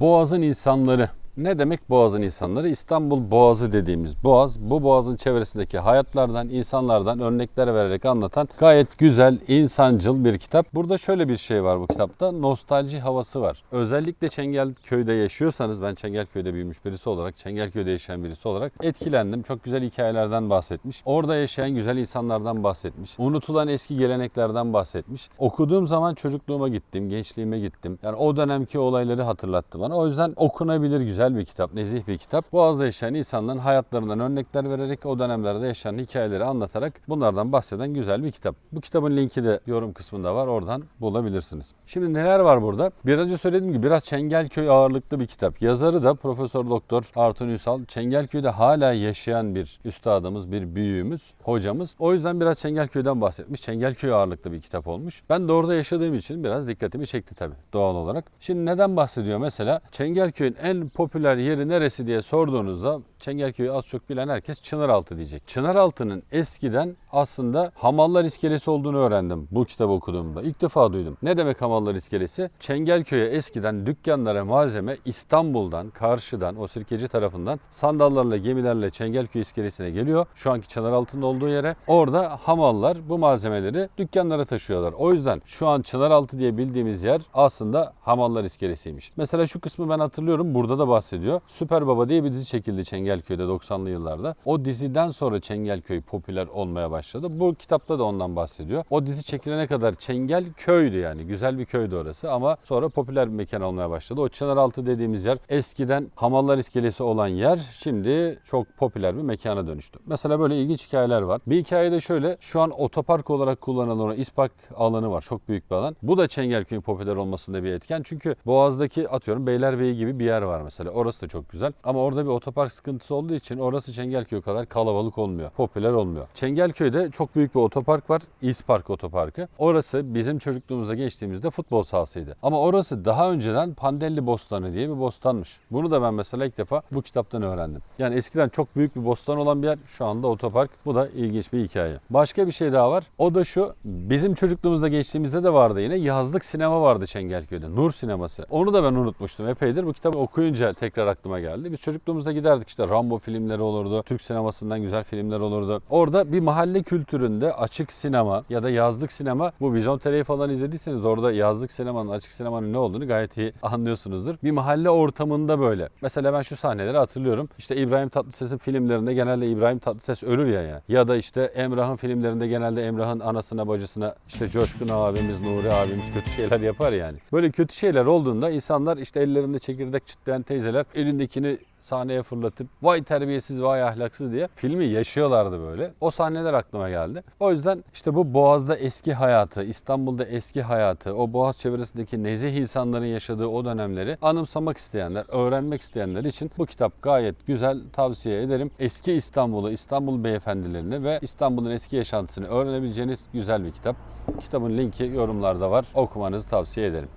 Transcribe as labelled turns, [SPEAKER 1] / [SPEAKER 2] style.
[SPEAKER 1] Boğaz'ın insanları. Ne demek Boğaz'ın insanları? İstanbul Boğazı dediğimiz Boğaz, bu Boğaz'ın çevresindeki hayatlardan, insanlardan örnekler vererek anlatan gayet güzel, insancıl bir kitap. Burada şöyle bir şey var bu kitapta, nostalji havası var. Özellikle Çengelköy'de yaşıyorsanız, ben Çengelköy'de büyümüş birisi olarak, Çengelköy'de yaşayan birisi olarak etkilendim. Çok güzel hikayelerden bahsetmiş. Orada yaşayan güzel insanlardan bahsetmiş. Unutulan eski geleneklerden bahsetmiş. Okuduğum zaman çocukluğuma gittim, gençliğime gittim. Yani o dönemki olayları hatırlattı bana. O yüzden okunabilir güzel bir kitap, nezih bir kitap. Boğaz'da yaşayan insanların hayatlarından örnekler vererek o dönemlerde yaşanan hikayeleri anlatarak bunlardan bahseden güzel bir kitap. Bu kitabın linki de yorum kısmında var. Oradan bulabilirsiniz. Şimdi neler var burada? Bir önce söylediğim gibi biraz Çengelköy ağırlıklı bir kitap. Yazarı da Profesör Doktor Artun Ünsal. Çengelköy'de hala yaşayan bir üstadımız, bir büyüğümüz, hocamız. O yüzden biraz Çengelköy'den bahsetmiş. Çengelköy ağırlıklı bir kitap olmuş. Ben de orada yaşadığım için biraz dikkatimi çekti tabii doğal olarak. Şimdi neden bahsediyor mesela? Çengelköy'ün en popüler yeri neresi diye sorduğunuzda Çengelköy'ü az çok bilen herkes Çınaraltı diyecek. Çınaraltı'nın eskiden aslında Hamallar İskelesi olduğunu öğrendim bu kitabı okuduğumda. İlk defa duydum. Ne demek Hamallar İskelesi? Çengelköy'e eskiden dükkanlara malzeme İstanbul'dan, karşıdan, o sirkeci tarafından sandallarla, gemilerle Çengelköy İskelesi'ne geliyor. Şu anki Çınaraltı'nın olduğu yere. Orada hamallar bu malzemeleri dükkanlara taşıyorlar. O yüzden şu an Çınaraltı diye bildiğimiz yer aslında Hamallar İskelesi'ymiş. Mesela şu kısmı ben hatırlıyorum. Burada da bahsediyor. Süper Baba diye bir dizi çekildi Çengelköy'de 90'lı yıllarda. O diziden sonra Çengelköy popüler olmaya başladı. Bu kitapta da ondan bahsediyor. O dizi çekilene kadar Çengelköy'dü yani. Güzel bir köydü orası ama sonra popüler bir mekan olmaya başladı. O Çınaraltı dediğimiz yer eskiden Hamallar İskelesi olan yer şimdi çok popüler bir mekana dönüştü. Mesela böyle ilginç hikayeler var. Bir hikayede şöyle şu an otopark olarak kullanılan o İspark alanı var. Çok büyük bir alan. Bu da Çengelköy'ün popüler olmasında bir etken. Çünkü Boğaz'daki atıyorum Beylerbeyi gibi bir yer var mesela. Orası da çok güzel. Ama orada bir otopark sıkıntısı olduğu için orası Çengelköy kadar kalabalık olmuyor. Popüler olmuyor. Çengelköy'de çok büyük bir otopark var. İspark Otoparkı. Orası bizim çocukluğumuzda geçtiğimizde futbol sahasıydı. Ama orası daha önceden Pandelli Bostanı diye bir bostanmış. Bunu da ben mesela ilk defa bu kitaptan öğrendim. Yani eskiden çok büyük bir bostan olan bir yer şu anda otopark. Bu da ilginç bir hikaye. Başka bir şey daha var. O da şu. Bizim çocukluğumuzda geçtiğimizde de vardı yine. Yazlık sinema vardı Çengelköy'de. Nur sineması. Onu da ben unutmuştum epeydir. Bu kitabı okuyunca tekrar aklıma geldi. Biz çocukluğumuzda giderdik işte Rambo filmleri olurdu. Türk sinemasından güzel filmler olurdu. Orada bir mahalle kültüründe açık sinema ya da yazlık sinema bu Vizyon TR'yi falan izlediyseniz orada yazlık sinemanın açık sinemanın ne olduğunu gayet iyi anlıyorsunuzdur. Bir mahalle ortamında böyle. Mesela ben şu sahneleri hatırlıyorum. İşte İbrahim Tatlıses'in filmlerinde genelde İbrahim Tatlıses ölür ya ya. Ya da işte Emrah'ın filmlerinde genelde Emrah'ın anasına bacısına işte Coşkun abimiz, Nuri abimiz kötü şeyler yapar yani. Böyle kötü şeyler olduğunda insanlar işte ellerinde çekirdek çıtlayan teyzeler elindekini sahneye fırlatıp vay terbiyesiz vay ahlaksız diye filmi yaşıyorlardı böyle. O sahneler aklıma geldi. O yüzden işte bu Boğaz'da eski hayatı, İstanbul'da eski hayatı, o Boğaz çevresindeki nezih insanların yaşadığı o dönemleri anımsamak isteyenler, öğrenmek isteyenler için bu kitap gayet güzel tavsiye ederim. Eski İstanbul'u, İstanbul beyefendilerini ve İstanbul'un eski yaşantısını öğrenebileceğiniz güzel bir kitap. Kitabın linki yorumlarda var. Okumanızı tavsiye ederim.